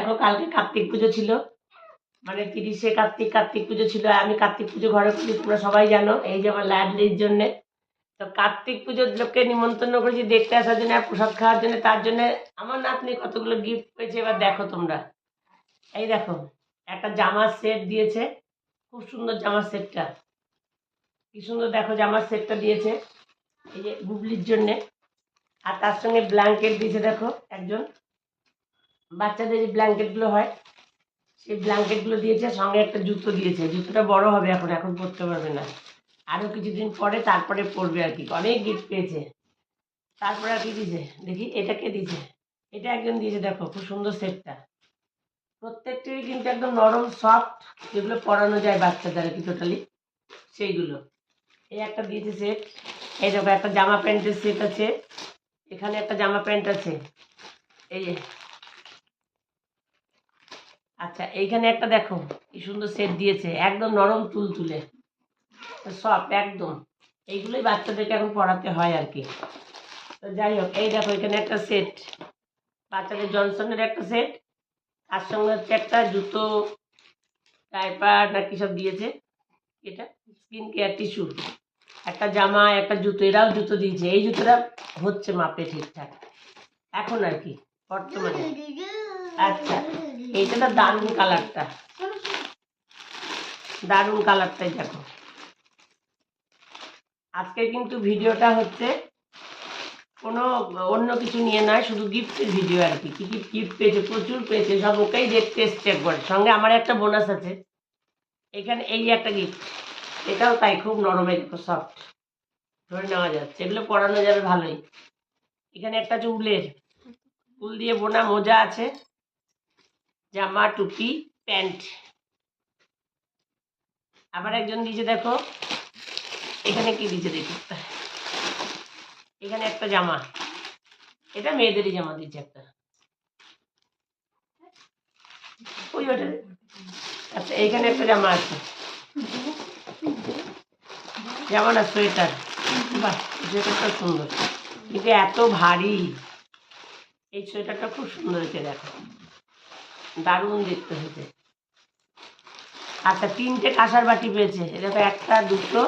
দেখো কালকে কার্তিক পুজো ছিল। মানে তিরিশে কার্তিক কার্তিক পুজো ছিল। আমি কার্তিক পুজো ঘরে করি তোমরা সবাই জানো, এই যে আমার লাডলির জন্যে। তো কার্তিক পুজোর লোককে নিমন্ত্রণ করেছি দেখতে আসার জন্য আর প্রসাদ খাওয়ার জন্য। তার জন্য আমার নাতনি কতগুলো গিফট পেয়েছে, এবার দেখো তোমরা। এই দেখো, একটা জামার সেট দিয়েছে। খুব সুন্দর জামার সেটটা কি সুন্দর দেখো জামার সেটটা দিয়েছে। এই যে গুবলির জন্যে। আর তার সঙ্গে ব্ল্যাঙ্কেট দিয়েছে দেখো একজন। বাচ্চাদের যে ব্ল্যাঙ্কেটগুলো হয়। সেই ব্ল্যাঙ্কেটগুলো দিয়েছে, সঙ্গে একটা জুতো দিয়েছে। জুতোটা বড় হবে এখন এখন পরতে পারবে না। আরও কিছুদিন পরে তারপরে পরবে আর কি। অনেক গিফট পেয়েছে। তারপরে আর কি দিয়েছে? দেখি, এটা কে দিয়েছে? এটা একজন দিয়েছে, দেখো, খুব সুন্দর সেটটা। প্রত্যেকটারই কিন্তু একদম নরম সফট যেগুলো পরানো যায় বাচ্চাদের আর কি টোটালি সেইগুলো। এই একটা দিয়েছে সেট এই দেখো, একটা জামা প্যান্টের সেট আছে। এখানে একটা জামা প্যান্ট আছে। এই আচ্ছা এইখানে একটা দেখো, কি সুন্দর সেট দিয়েছে, একদম নরম তুল তুলে সব একদম। এইগুলোই বাচ্চাদেরকে এখন পড়াতে হয় আর কি। তো যাই হোক, এই দেখো, এখানে একটা সেট বাচ্চাদের জনসনের একটা সেট তার সঙ্গে হচ্ছে একটা জুতো ডাইপার না কি সব দিয়েছে। এটা স্কিন কেয়ার টিস্যু একটা জামা, একটা জুতো, এরাও জুতো দিয়েছে। এই জুতোটা হচ্ছে মাপে ঠিকঠাক। এখন আর কি, বর্তমানে। আচ্ছা এইটা তো দারুণ কালারটা। দারুণ কালারটাই দেখো। আজকে কিন্তু ভিডিওটা হচ্ছে কোনো অন্য কিছু নিয়ে নয়, শুধু গিফটের ভিডিও আর কি। কী কী গিফট পেয়েছে, প্রচুর পেয়েছে, সব ওকেই দেখতে এসছে একবার। সঙ্গে আমার একটা বোনাস আছে। এখানে এই একটা গিফট। এটাও তাই, খুব নরমের সফট ধরে নেওয়া যাচ্ছে। এগুলো পরানো যাবে ভালোই। এখানে একটা আছে উলের। উল দিয়ে বোনা, মোজা আছে। জামা, টুপি, প্যান্ট। আবার একজন দিয়েছে, দেখো। এখানে কি দিয়েছে, দেখি। এখানে একটা জামা। এটা মেয়েদেরই জামা দিচ্ছে একটা। ওই ওটা। আচ্ছা এইখানে একটা জামা আছে। জামা না, সোয়েটার। বাহ, সোয়েটারটা সুন্দর। কিন্তু এত ভারী। এই সোয়েটারটা খুব সুন্দর হয়েছে, দেখো। দারুণ দেখতে হয়েছে। আচ্ছা তিনটে কাঁসার বাটি পেয়েছে। দেখো একটা, দুটো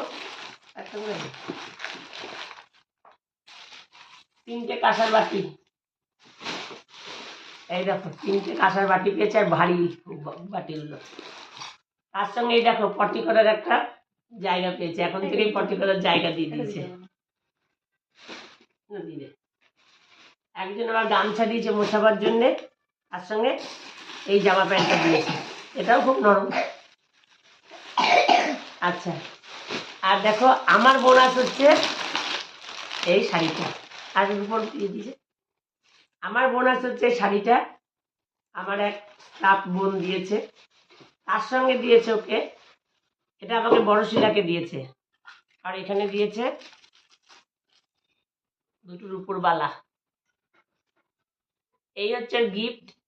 তিনটে কাঁসার বাটি। এই দেখো, তিনটে কাঁসার বাটি পেয়েছে, আর ভারী বাটিগুলো। তার সঙ্গে এই দেখো পটি করার একটা জায়গা পেয়েছে। এখন থেকেই পটি করার জায়গা দিয়ে দিয়েছে। একজন আবার গামছা দিয়েছে মোছাবার জন্যে। তার সঙ্গে এই জামা প্যান্টটা দিয়েছে। এটাও খুব নরম। আচ্ছা। আর দেখো, আমার বোনাস হচ্ছে এই শাড়িটা। আর উপর দিয়ে দিয়েছে। আমার বোনাস হচ্ছে শাড়িটা। আমার এক স্টাফ বোন দিয়েছে। তার সঙ্গে দিয়েছে ওকে। এটা আমাকে বড় শিলাকে দিয়েছে। আর এখানে দিয়েছে দুটোর উপর বালা। এই হচ্ছে গিফট।